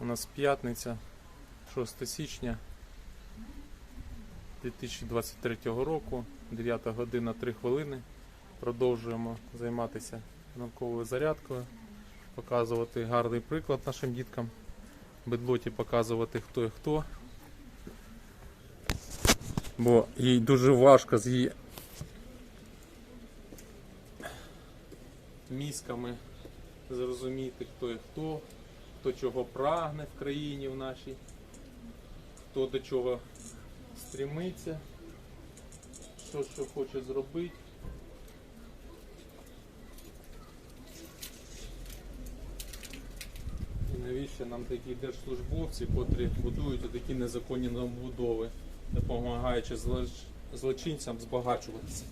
У нас п'ятниця, 6 січня 2023 року, 9 година 3 хвилини. Продовжуємо займатися науковою зарядкою, показувати гарний приклад нашим діткам, бедлоті показувати хто і хто. Бо їй дуже важко з її мізками зрозуміти, хто і хто, хто чого прагне в країні в нашій, хто до чого стрімиться, що що хоче зробити. І навіщо нам такі держслужбовці, котрі будують такі незаконні новобудови, допомагаючи злоч- злочинцям збагачуватися.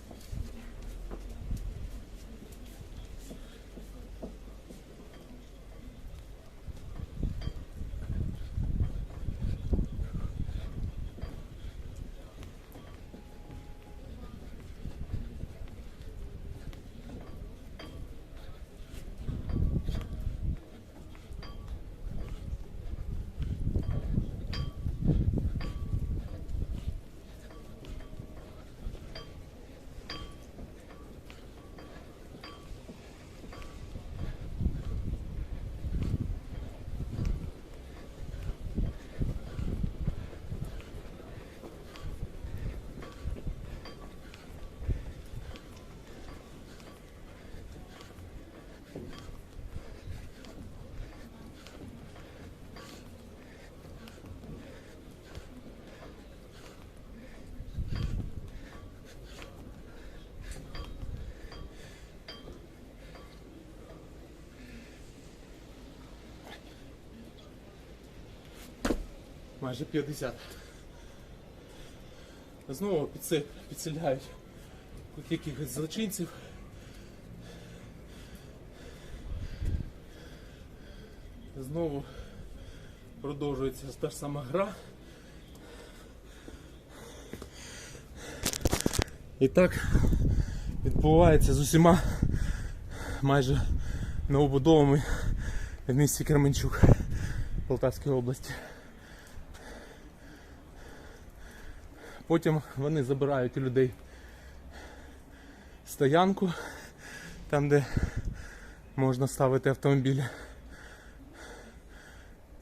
Майже 50. Знову підселяють якихось злочинців. Знову продовжується та ж сама гра. І так відбувається з усіма майже новобудовами в місті Кременчук Полтавської області. Потім вони забирають у людей стоянку, там де можна ставити автомобілі.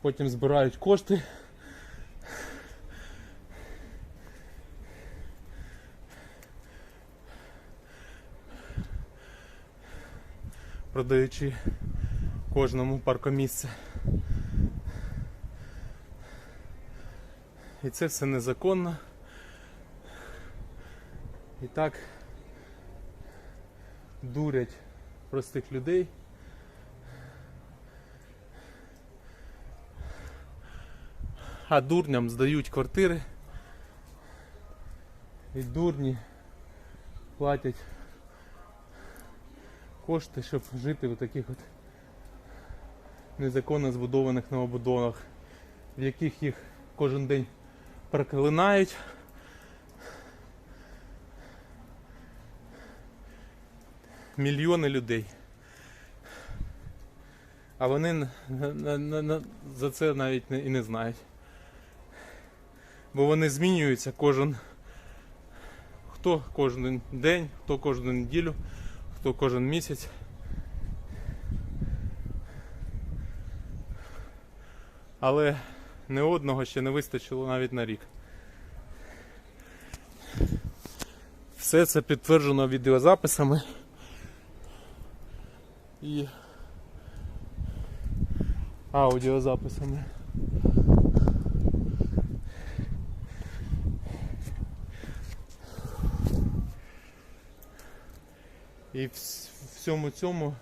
Потім збирають кошти. Продаючи кожному паркомісце. І це все незаконно. І так дурять простих людей. А дурням здають квартири. І дурні платять кошти, щоб жити в таких от незаконно збудованих новобудовах, в яких їх кожен день проклинають. Мільйони людей. А вони за це навіть не, і не знають. Бо вони змінюються кожен. Хто кожен день, хто кожну неділю, хто кожен місяць. Але не одного ще не вистачило навіть на рік. Все це підтверджено відеозаписами і аудіозаписами. І в всьому цьому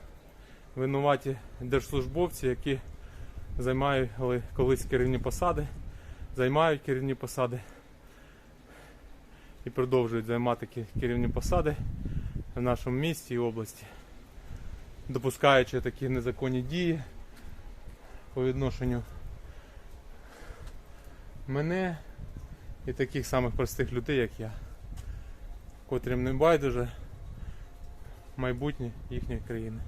винуваті держслужбовці, які займали колись керівні посади, займають керівні посади і продовжують займати керівні посади в нашому місті і області допускаючи такі незаконні дії по відношенню мене і таких самих простих людей, як я, котрим не байдуже майбутнє їхньої країни.